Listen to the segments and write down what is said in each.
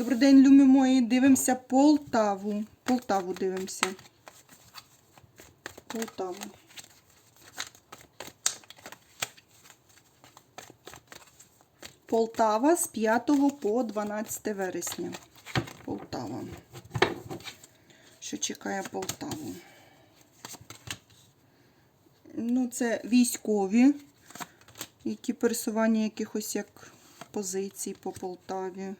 Добрий день, любі мої. Дивимося Полтаву. Полтаву дивимося. Полтаву. Полтава з 5 по 12 вересня. Полтава. Що чекає Полтаву? Ну, це військові, які пересування якихось як позицій по Полтаві.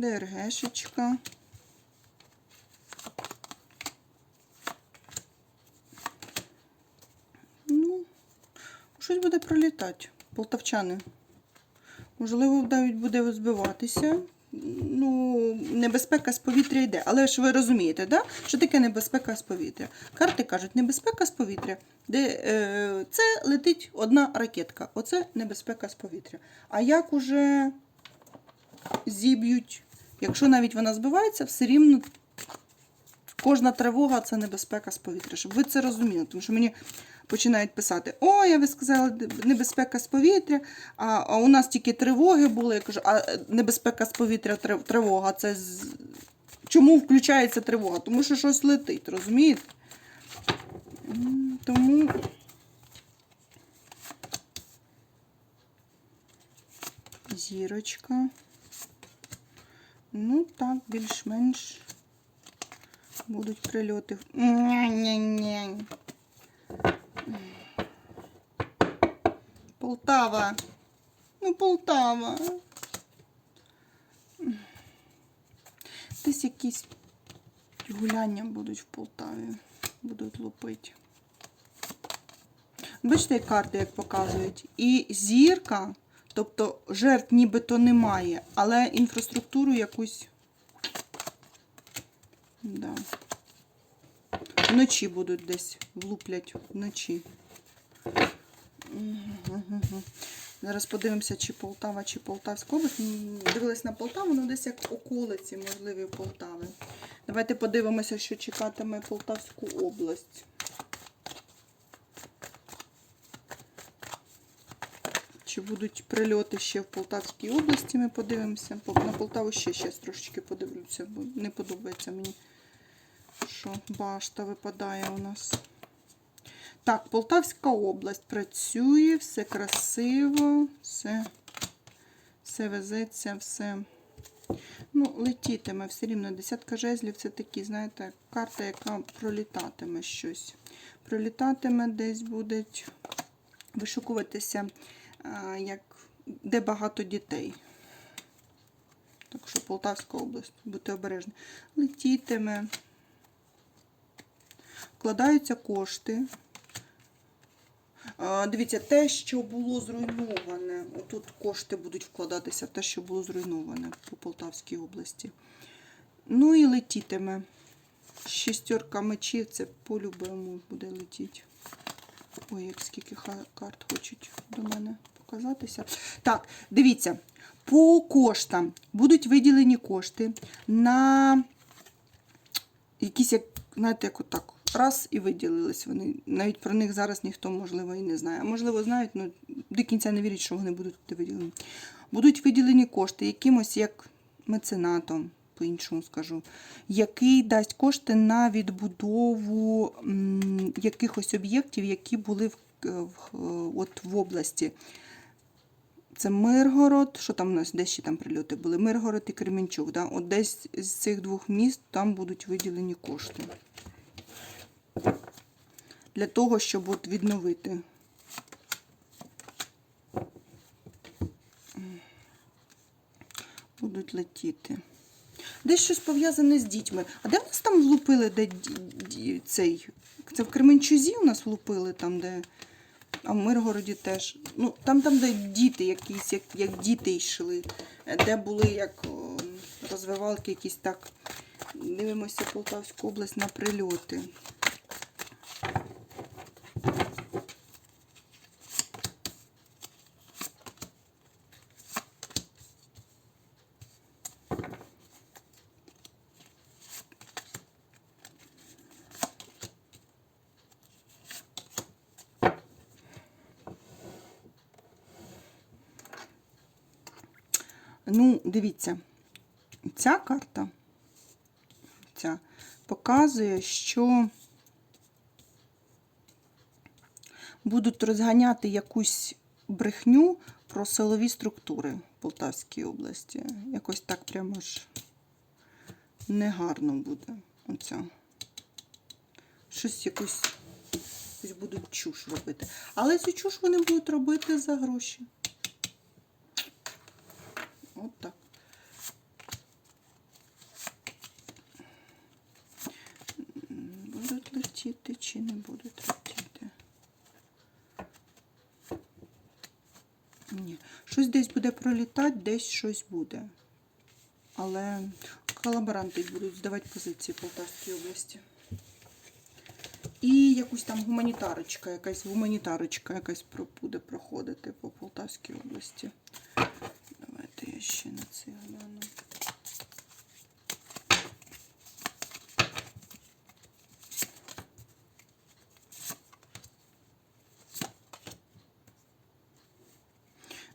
ДРГшечка. Ну, щось буде пролітати. Полтавчани. Можливо, навіть буде збиватися. Ну, небезпека з повітря йде. Але ж ви розумієте, да? що таке небезпека з повітря? Карти кажуть, небезпека з повітря, де е, це летить одна ракетка. Оце небезпека з повітря. А як уже зіб'ють, якщо навіть вона збивається, все рівно кожна тривога це небезпека з повітря. Щоб ви це розуміли, тому що мені починають писати: Ой, а ви сказали, небезпека з повітря, а, а у нас тільки тривоги були. Я кажу, а небезпека з повітря тривога. Це з... чому включається тривога? Тому що щось летить, розумієте? Тому. Зірочка. Ну, так, більш-менш будуть прильоти. Ня-ня-ня. Полтава. Ну, Полтава. Десь якісь гуляння будуть в Полтаві. Будуть лупити. Бачите, карти як показують. І зірка, тобто жертв нібито немає, але інфраструктуру якусь. Да. Вночі будуть десь влуплять вночі. Зараз подивимося, чи Полтава, чи Полтавська область. Дивилась на Полтаву, ну десь як околиці, можливі Полтави. Давайте подивимося, що чекатиме Полтавську область. Чи будуть прильоти ще в Полтавській області, ми подивимося. На Полтаву ще щас трошечки подивлюся, бо не подобається мені, що башта випадає у нас. Так, Полтавська область працює, все красиво, все, все везеться, все. Ну, летітиме все рівно. Десятка жезлів це такі, знаєте, карта, яка пролітатиме щось. Пролітатиме десь будуть вишукуватися, як, де багато дітей. Так що Полтавська область, будьте обережні. Летітиме. Вкладаються кошти. Дивіться, те, що було зруйноване, тут кошти будуть вкладатися в те, що було зруйноване по Полтавській області. Ну і летітиме. Шістерка мечів, це по-любому буде летіти. Ой, як скільки карт хочуть до мене показатися. Так, дивіться, по коштам будуть виділені кошти на якісь, як, знаєте, як отак. Раз і виділились вони. Навіть про них зараз ніхто, можливо, і не знає. А можливо, знають, але до кінця не вірять, що вони будуть туди виділені. Будуть виділені кошти якимось як меценатом, по-іншому скажу, який дасть кошти на відбудову якихось об'єктів, які були в, от в області. Це Миргород, що там у нас, де ще там прильоти були? Миргород і Кременчук. Да? От десь з цих двох міст там будуть виділені кошти. Для того, щоб от відновити. Будуть летіти. Десь щось пов'язане з дітьми. А де в нас там влупили, де цей? Це в Кременчузі у нас влупили, там, де. А в Миргороді теж. Ну, там, там, де діти якісь, як, як діти йшли, де були як розвивалки якісь так. Дивимося Полтавську область на прильоти. Ну, дивіться, ця карта ця, показує, що будуть розганяти якусь брехню про силові структури в Полтавській області. Якось так прямо ж негарно буде. Оця. Щось якось будуть чуш робити. Але цю чуш вони будуть робити за гроші. От так. М, Будуть чи не будуть летіти? Ні. Щось десь буде пролітати, десь щось буде. Але колаборанти будуть здавати позиції Полтавській області. І якусь там гуманітарочка, якась гуманітарочка якась буде проходити по Полтавській області. Давайте я ще на це гляну.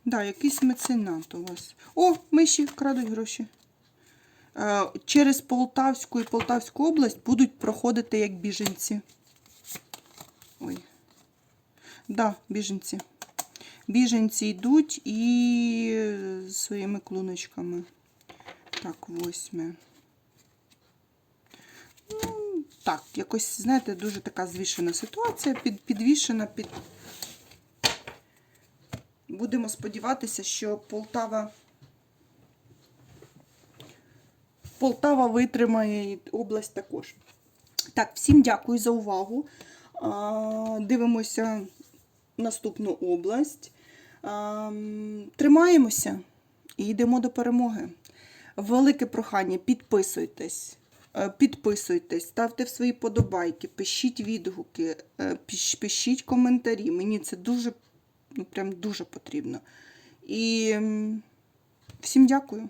Да, якийсь меценат у вас. О, миші крадуть гроші. Е, Через Полтавську і Полтавську область будуть проходити як біженці. Ой. Да, біженці. Біженці йдуть і своїми клуночками. Так, восьме. Ну, так, якось, знаєте, дуже така звішена ситуація, під, підвішена під. Будемо сподіватися, що Полтава. Полтава витримає і область також. Так, всім дякую за увагу. Дивимося наступну область. Тримаємося і йдемо до перемоги. Велике прохання, підписуйтесь. Е, Підписуйтесь, ставте в свої подобайки, пишіть відгуки, е, пишіть коментарі. Мені це дуже, ну прям дуже потрібно. І всім дякую.